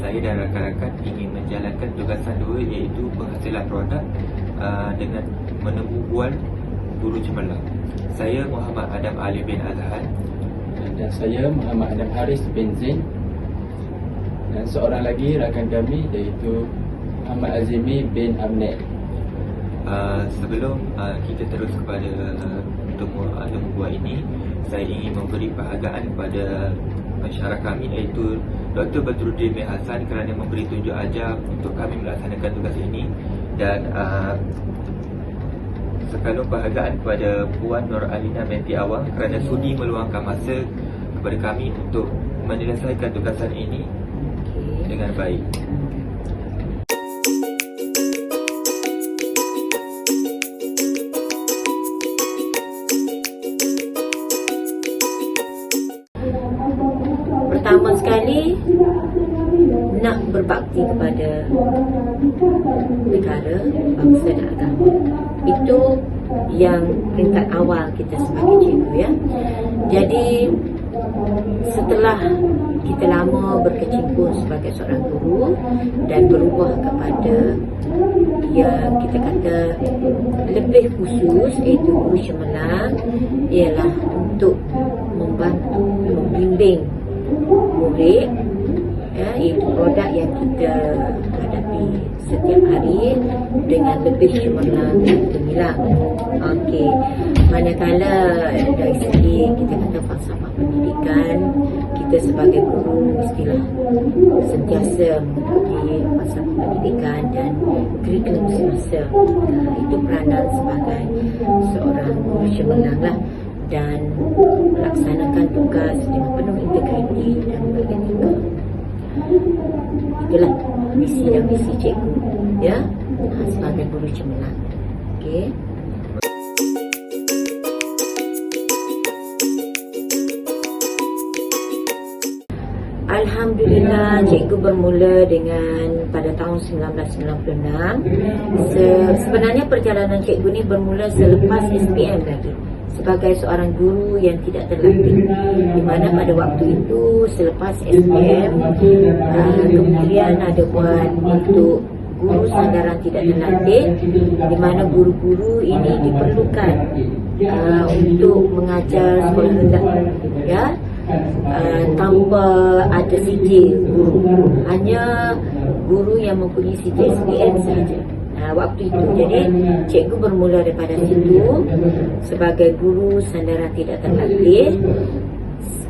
saya dan rakan-rakan ingin menjalankan tugasan dua iaitu penghasilan produk uh, dengan menemu bual guru cemerlang. Saya Muhammad Adam Ali bin Azhan. dan saya Muhammad Adam Haris bin Zain dan seorang lagi rakan kami iaitu Muhammad Azimi bin Amnet. Uh, sebelum uh, kita terus kepada uh, temu, uh, temu bual ini, saya ingin memberi penghargaan kepada pensyarah kami iaitu Dr. Badruddin bin Hassan kerana memberi tunjuk ajar untuk kami melaksanakan tugas ini dan uh, sekalian penghargaan kepada Puan Nur Alina binti Awang kerana sudi meluangkan masa kepada kami untuk menyelesaikan tugasan ini dengan baik. Pertama sekali nak berbakti kepada negara, bangsa dan agama. Itu yang peringkat awal kita sebagai cikgu ya. Jadi setelah kita lama berkecimpung sebagai seorang guru dan berubah kepada yang kita kata lebih khusus iaitu guru cemerlang ialah untuk membantu membimbing murid ya, iaitu produk yang kita hadapi setiap hari dengan lebih cemerlang dan gemilang. Okey. Manakala dari segi kita kata falsafah pendidikan, kita sebagai guru mestilah sentiasa mengikuti falsafah pendidikan dan kurikulum semasa. Itu peranan sebagai seorang guru cemerlang lah dan melaksanakan tugas dengan penuh integriti dan beretika. Itulah misi dan visi cikgu ya ah, sebagai guru cemerlang. Okey. Alhamdulillah cikgu bermula dengan pada tahun 1996 Se, Sebenarnya perjalanan cikgu ni bermula selepas SPM lagi Sebagai seorang guru yang tidak terlatih Di mana pada waktu itu selepas SPM uh, Kemudian ada buat untuk guru sandaran tidak terlatih Di mana guru-guru ini diperlukan uh, untuk mengajar sekolah rendah Ya. Uh, tanpa ada sijil guru. Hanya guru yang mempunyai sijil SPM sahaja uh, waktu itu. Jadi cikgu bermula daripada situ sebagai guru sandaran tidak terlatih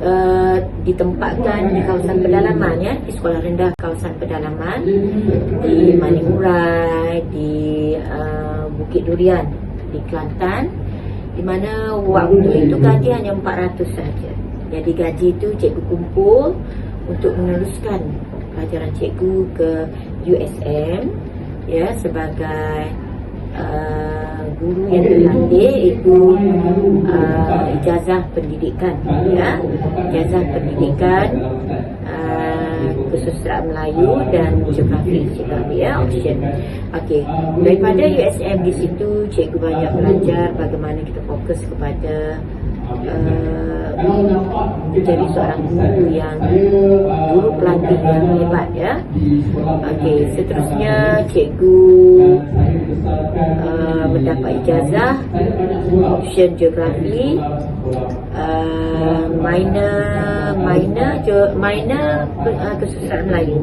Uh, ditempatkan di kawasan pedalaman ya di sekolah rendah kawasan pedalaman di Manimurai di uh, Bukit Durian di Kelantan di mana waktu itu gaji hanya 400 saja jadi gaji itu cikgu kumpul untuk meneruskan pelajaran cikgu ke USM ya sebagai uh, guru yang terlatih itu uh, ijazah pendidikan ya. ijazah pendidikan uh, kesusastraan Melayu dan geografi geografi ya option. Okey, daripada USM di situ cikgu banyak belajar bagaimana kita fokus kepada uh, menjadi seorang guru yang guru pelatih yang hebat ya. Okey, seterusnya cikgu uh, mendapat ijazah option geografi uh, minor minor minor uh, kesusahan Melayu.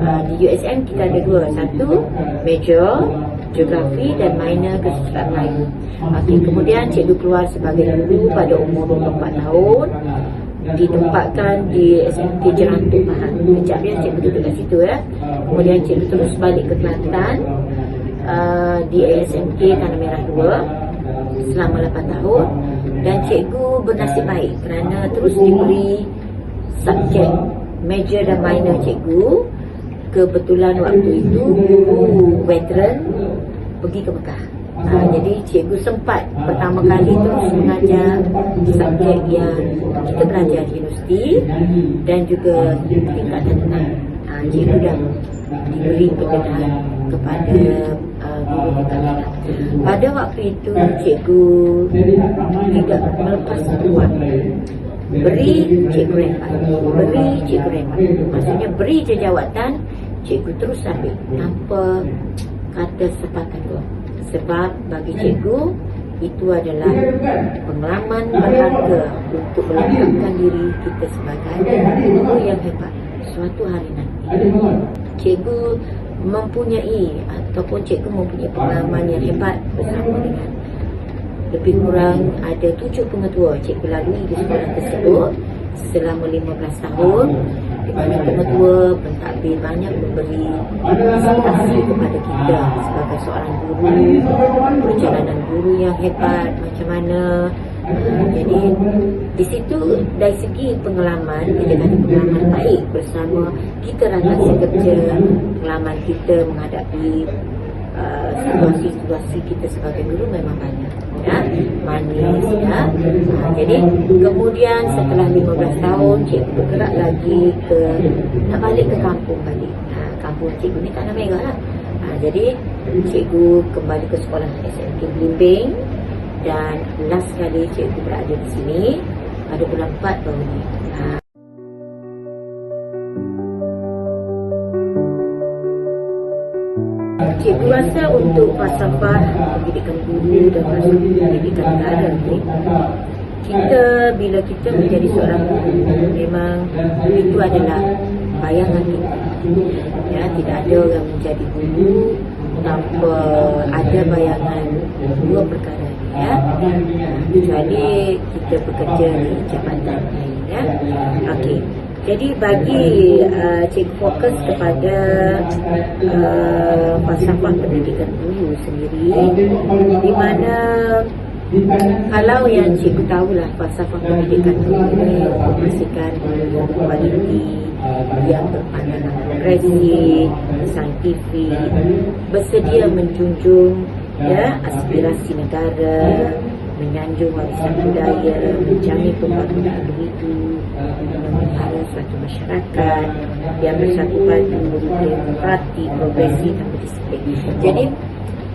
Uh, di USM kita ada dua, satu major geografi dan minor kesusahan Melayu. Okey, kemudian cikgu keluar sebagai guru pada umur 24 tahun ditempatkan di SMK Jerantuk Pahang. Kejap dia cikgu duduk kat situ ya. Kemudian cikgu terus balik ke Kelantan uh, di SMK Tanah Merah 2 selama 8 tahun dan cikgu bernasib baik kerana terus diberi subjek major dan minor cikgu kebetulan waktu itu veteran pergi ke Mekah Ha, jadi cikgu sempat pertama kali terus mengajar subjek yang kita belajar di universiti dan juga tingkat rendah. Ha, cikgu dah diberi pendedahan kepada uh. Pada waktu itu cikgu tidak melepas peluang beri cikgu rehat beri cikgu rehat maksudnya beri je jawatan cikgu terus ambil. Tanpa kata sepakat tu sebab bagi cikgu itu adalah pengalaman berharga untuk melengkapkan diri kita sebagai guru yang hebat suatu hari nanti. Cikgu mempunyai ataupun cikgu mempunyai pengalaman yang hebat bersama dengan lebih kurang ada tujuh pengetua cikgu lalui di sekolah tersebut selama 15 tahun mana pengetua pentadbir banyak memberi inspirasi kepada kita sebagai seorang guru perjalanan guru yang hebat macam mana. Uh, jadi di situ dari segi pengalaman kita ada pengalaman baik bersama kita rakan sekerja pengalaman kita menghadapi uh, situasi-situasi kita sebagai guru memang banyak ya manis ya. Uh, jadi kemudian setelah 15 tahun cikgu bergerak lagi ke nak balik ke kampung balik uh, kampung cikgu ni Tanah Merah lah. Uh, jadi cikgu kembali ke sekolah SMK Blimbing dan last kali cikgu berada di sini pada bulan 4 baru ni. Cikgu rasa untuk falsafah pendidikan guru dan falsafah pendidikan negara ni kita bila kita menjadi seorang guru memang itu adalah bayangan kita. Ya tidak ada orang menjadi guru tanpa ada bayangan dua perkara ya. Kecuali kita bekerja di jabatan lain ya. Okey jadi bagi uh, cikgu fokus kepada uh, falsafah pendidikan guru sendiri di mana kalau yang cikgu tahulah falsafah pendidikan guru ini memastikan kualiti yang berpandangan progresif, saintifik, bersedia menjunjung ya aspirasi negara, menyanjung warisan budaya, menjamin pembangunan individu, suatu masyarakat yang bersatu padu, demokratik, progresif dan berdisiplin. Jadi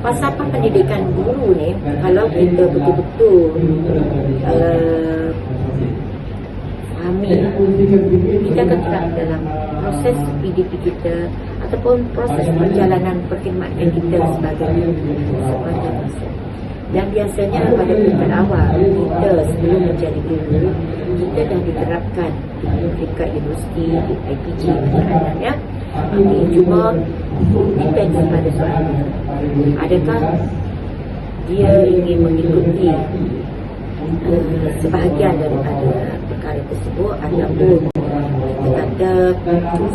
falsafah pendidikan guru ni kalau kita betul-betul uh, fahami kita akan dalam proses PDP kita ataupun proses perjalanan perkhidmatan kita sebagai sepanjang masa dan biasanya pada peringkat awal kita sebelum menjadi guru kita dah diterapkan di peringkat universiti, di IPG, ya. Okay, cuma depends kepada guru. Adakah dia ingin mengikuti uh, sebahagian daripada perkara tersebut ataupun kata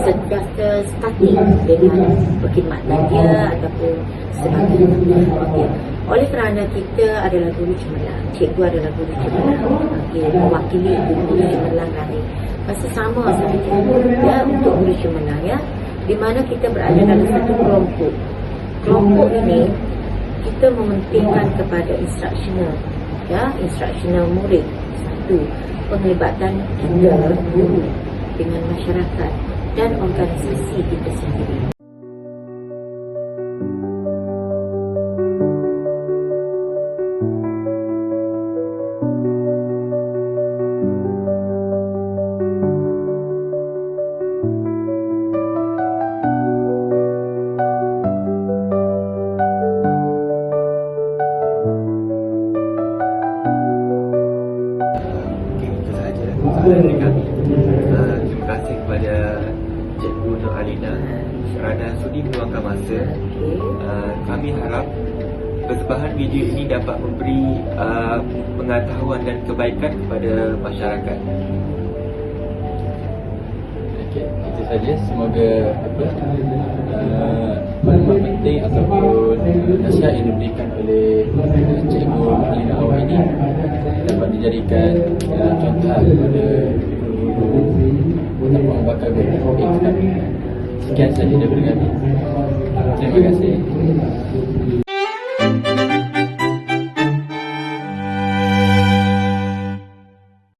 sentiasa statik dengan perkhidmatan dia ataupun sebagainya. Okay. Oleh kerana kita adalah guru cemerlang, cikgu adalah guru cemerlang, okay, mewakili guru cemerlang lain. Rasa sama sahaja ya, untuk guru cemerlang ya. Di mana kita berada dalam satu kelompok. Kelompok ini kita mementingkan kepada instructional ya, instructional murid. Satu, penglibatan kita guru dengan masyarakat dan organisasi kita sendiri. Okey. Uh, kami harap persembahan video ini dapat memberi uh, pengetahuan dan kebaikan kepada masyarakat. Okey, itu saja. Semoga apa uh, penting ataupun nasihat yang diberikan oleh Cikgu Alina Awal ini dapat dijadikan uh, contoh kepada guru-guru ataupun bakal guru yang sedang. Sekian saja daripada kami. Terima kasih.